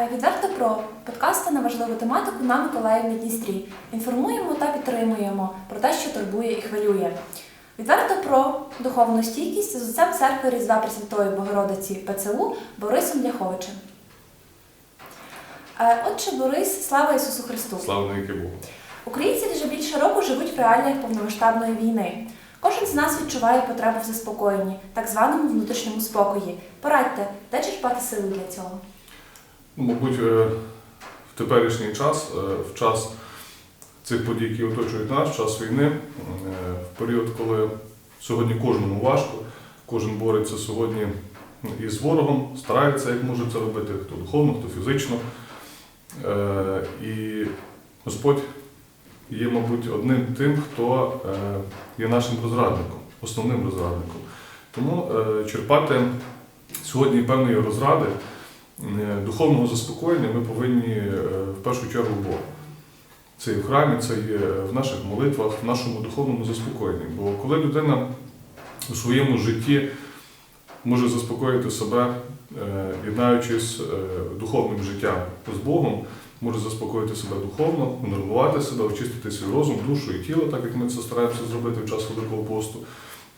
Е, Відверто про подкасти на важливу тематику на Миколаївні Дністрі. Інформуємо та підтримуємо про те, що турбує і хвилює. Відверто про духовну стійкість з отцем церкви Різдва Пресвятої Богородиці ПЦУ Борисом Ляховичем. Е, Отче Борис, слава Ісусу Христу! Слава Богу. Українці вже більше року живуть в реаліях повномасштабної війни. Кожен з нас відчуває потребу в заспокоєнні, так званому внутрішньому спокої. Порадьте, де черпати сили для цього? Ну, Мабуть, е, в теперішній час, е, в час цих подій, які оточують нас, в час війни, е, в період, коли сьогодні кожному важко, кожен бореться сьогодні із ворогом, старається, як може це робити, хто духовно, хто фізично. І Господь є, мабуть, одним тим, хто є нашим розрадником, основним розрадником. Тому черпати сьогодні певної розради. Е, духовного заспокоєння ми повинні е, в першу чергу Бога. Це і в храмі, це є в наших молитвах, в нашому духовному заспокоєнні. Бо коли людина у своєму житті може заспокоїти себе, е, єднаючись духовним життям з Богом, може заспокоїти себе духовно, нормувати себе, очистити свій розум, душу і тіло, так як ми це стараємося зробити в час Великого посту,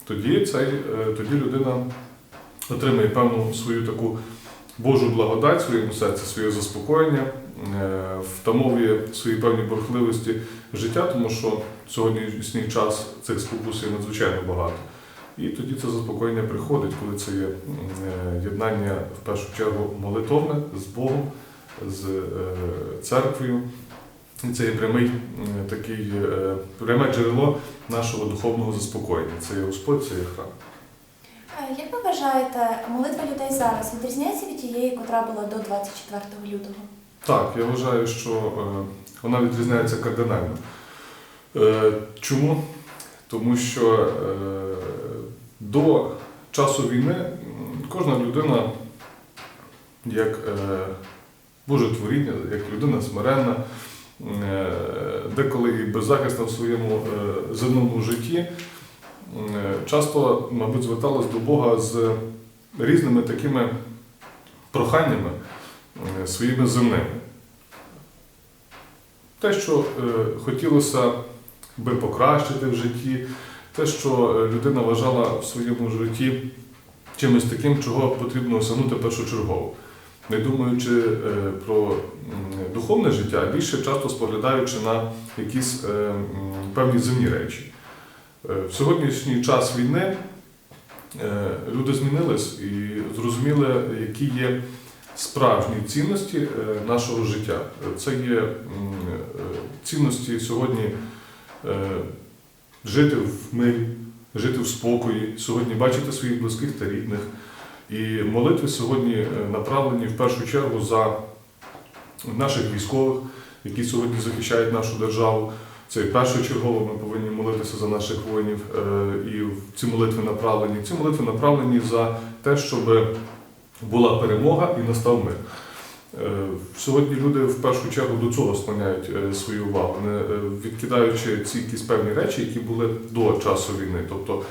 тоді, цей, тоді людина отримає певну свою таку Божу благодать своєму серці, своє заспокоєння, е, втамовує свої певні бурхливості життя, тому що сьогоднішній час цих спокус є надзвичайно багато. І тоді це заспокоєння приходить, коли це є е, єднання в першу чергу молитовне з Богом, з е, церквою. І це є прямий такий пряме джерело нашого духовного заспокоєння. Це є Господь, це є храм. Як ви вважаєте, молитва людей зараз відрізняється від тієї, котра була до 24 лютого? Так, я вважаю, що е, вона відрізняється кардинально. Е, Чому? Тому що е, до часу війни кожна людина, як Боже творіння, як людина смиренна, деколи і беззахисна в своєму земному житті, часто, мабуть, зверталась до Бога з різними такими проханнями е, своїми земними. Те, що е, хотілося би покращити в житті, те, що е, людина вважала в своєму житті чимось таким, чого потрібно осягнути першочергово. Не думаючи е, про духовне життя, а більше часто споглядаючи на якісь е, певні земні речі. Е, В сьогоднішній час війни е, люди змінились і зрозуміли, які є справжні цінності е, нашого життя. Це є цінності сьогодні жити в мирі, жити в спокої, сьогодні бачити своїх близьких та рідних. І молитви сьогодні направлені в першу чергу за наших військових, які сьогодні захищають нашу державу. Це першочергово ми повинні молитися за наших воїнів. е, І ці молитви направлені. Ці молитви направлені за те, щоб була перемога і настав мир. Е, Сьогодні люди в першу чергу до цього склоняють е, свою увагу, не відкидаючи ці якісь певні речі, які були до часу війни. Тобто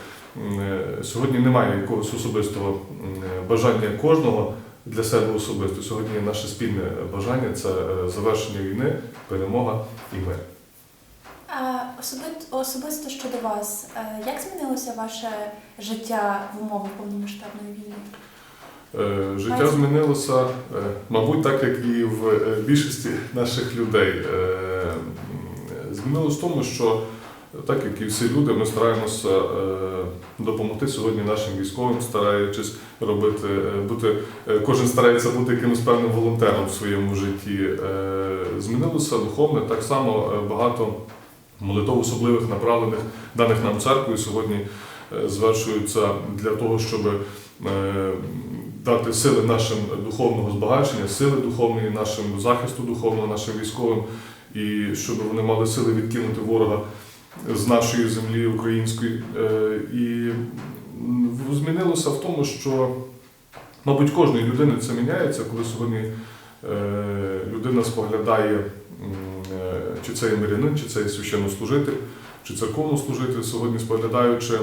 сьогодні немає якогось особистого бажання кожного для себе особисто. Сьогодні наше спільне бажання це завершення війни, перемога і мир. Особисто щодо вас, е, як змінилося ваше життя в умовах повномасштабної війни? Е, Життя змінилося, е, мабуть, так як і в більшості наших людей. М, Змінилось в тому, що так як і всі люди, ми стараємося допомогти сьогодні нашим військовим, стараючись робити, бути, кожен старається бути якимось певним волонтером в своєму житті. Змінилося духовне, так само багато молитов особливих направлених даних нам церквою сьогодні е, звершуються для того, щоб е, дати сили нашим духовного збагачення, сили духовної, нашим захисту духовного, нашим військовим, і щоб вони мали сили відкинути ворога з нашої землі української. Е, І змінилося в тому, що, мабуть, кожної людини це міняється, коли сьогодні людина споглядає, чи це є мирянин, чи це є священнослужитель, чи церковнослужитель, сьогодні споглядаючи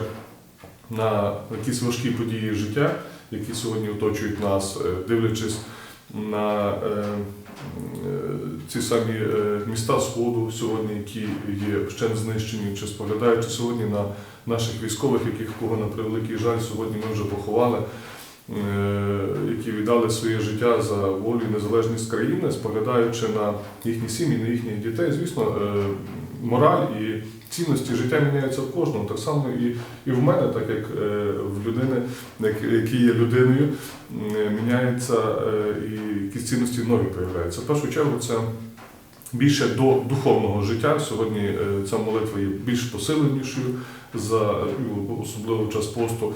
на якісь важкі події життя, які сьогодні оточують нас, е, дивлячись на е, е, ці самі міста Сходу сьогодні, які є ще знищені, чи споглядаючи сьогодні на наших військових, яких кого на превеликий жаль сьогодні ми вже поховали, які віддали своє життя за волю і незалежність країни, споглядаючи на їхні сім'ї, на їхніх дітей, звісно, е, мораль і цінності життя міняються в кожному. Так само і, і в мене, так як е, в людини, як- який є людиною, міняються е, і якісь цінності нові появляються. В першу чергу це більше до духовного життя. Сьогодні е, ця молитва є більш посиленішою за особливо в час посту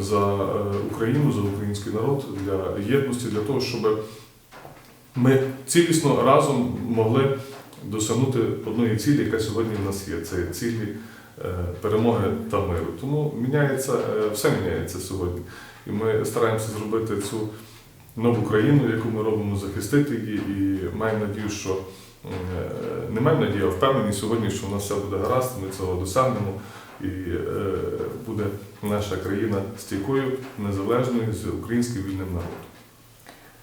за е, Україну, за український народ для єдності, для того, щоб ми цілісно разом могли досягнути одної цілі, яка сьогодні в нас є. Це цілі е, перемоги та миру. Тому міняється, е, все міняється сьогодні. І ми стараємося зробити цю нову країну, яку ми робимо, захистити її, і маємо надію, що не маємо надію, а впевнені сьогодні, що у нас все буде гаразд, ми цього досягнемо. І е, буде наша країна стійкою, незалежною з українським вільним народом.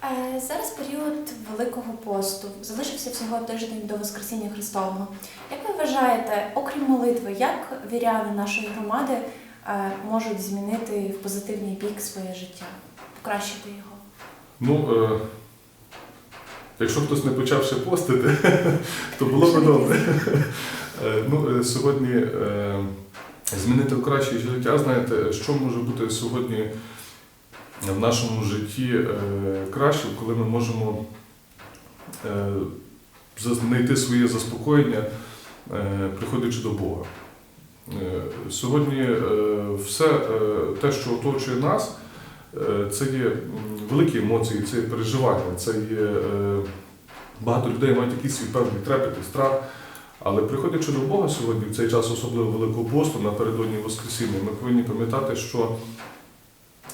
Е, Зараз період Великого посту. Залишився всього тиждень до Воскресіння Христового. Як ви вважаєте, окрім молитви, як віряни нашої громади е, можуть змінити в позитивний бік своє життя, покращити його? Ну, е, якщо хтось не почав ще постити, то було б добре. Ну, сьогодні е, змінити в краще життя, знаєте, що може бути сьогодні в нашому житті е, краще, коли ми можемо е, знайти своє заспокоєння, е, приходячи до Бога. Сьогодні все те, що оточує нас, Це є великі емоції, це є переживання, це є багато людей мають якийсь свій певний трепет і страх. Але приходячи до Бога сьогодні, в цей час особливо Великого посту, напередодні Воскресіння, ми повинні пам'ятати, що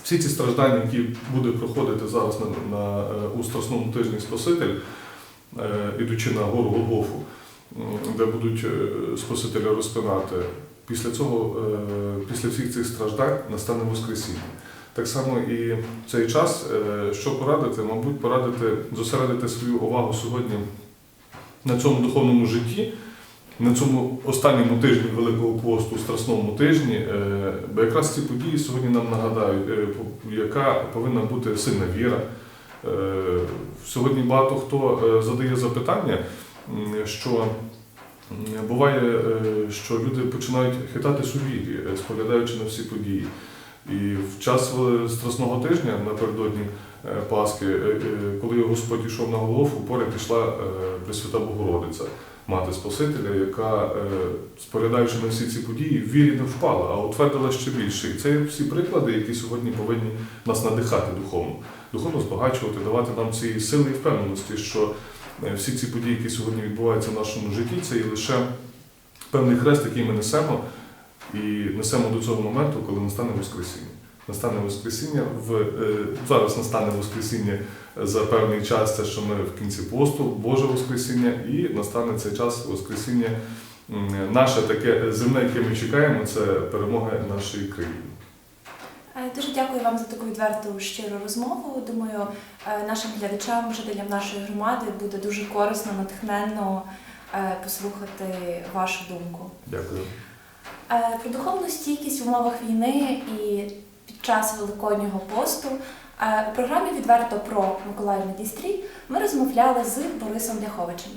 всі ці страждання, які буде проходити зараз на, на, е, у Страсному тижні Спаситель, е, ідучи на гору Голгофу, де будуть е, Спасителя розпинати, після цього, після всіх цих страждань настане Воскресіння. Так само і в цей час, що порадити, мабуть, порадити зосередити свою увагу сьогодні на цьому духовному житті, на цьому останньому тижні Великого посту, страсному тижні, е, бо якраз ці події сьогодні нам нагадають, е, яка повинна бути сильна віра. Е, Сьогодні багато хто задає запитання, що буває, що люди починають хитатись у споглядаючи на всі події. І в час Страсного тижня напередодні Пасхи, коли Господь йшов на Голгофу, поряд е, Пресвята Богородиця, мати Спасителя, яка, е, споглядаючи на всі ці події, в вірі не впала, а утвердила ще більше. І це всі приклади, які сьогодні повинні нас надихати духовно, духовно збагачувати, давати нам цієї сили і впевненості, що е, всі ці події, які сьогодні відбуваються в нашому житті, це є лише певний хрест, який ми несемо. І несемо до цього моменту, коли настане Воскресіння. Настане Воскресіння в е, зараз настане Воскресіння за певний час, це що ми в кінці посту, Боже Воскресіння, і настане цей час Воскресіння наше таке земне, яке ми чекаємо, це перемога нашої країни. Е, Дуже дякую вам за таку відверту щиру розмову. Думаю, е, нашим глядачам, жителям нашої громади буде дуже корисно, натхненно послухати вашу думку. Дякую. Про духовну стійкість в умовах війни і час Великоднього посту у програмі Відверто про Миколаїв Дістрій ми розмовляли з Борисом Ляховичем.